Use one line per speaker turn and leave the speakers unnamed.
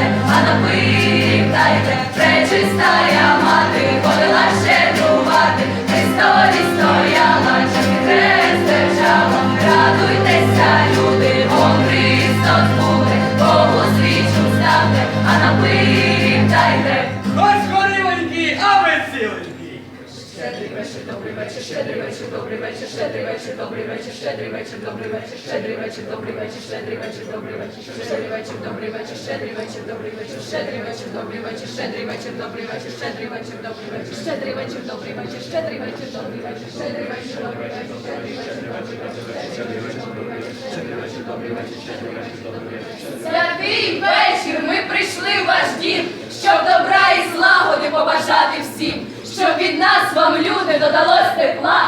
ставте, а напитайте, пречистая мати, ходила щедрувати, Христові стояла, чи хрест держава, радуйтеся, люди, бо Христос буде, Богу свічу ставте, а напитайте.
Ось горивонькі, а ціленькі.
Щедрий вечір, добрий вечір, щедрий вечір, добрий вечір, щедрий вечір, добрий вечір, щедрий вечір, добрий вечір, щедрий. Святий вечір ми прийшли додалось тепла,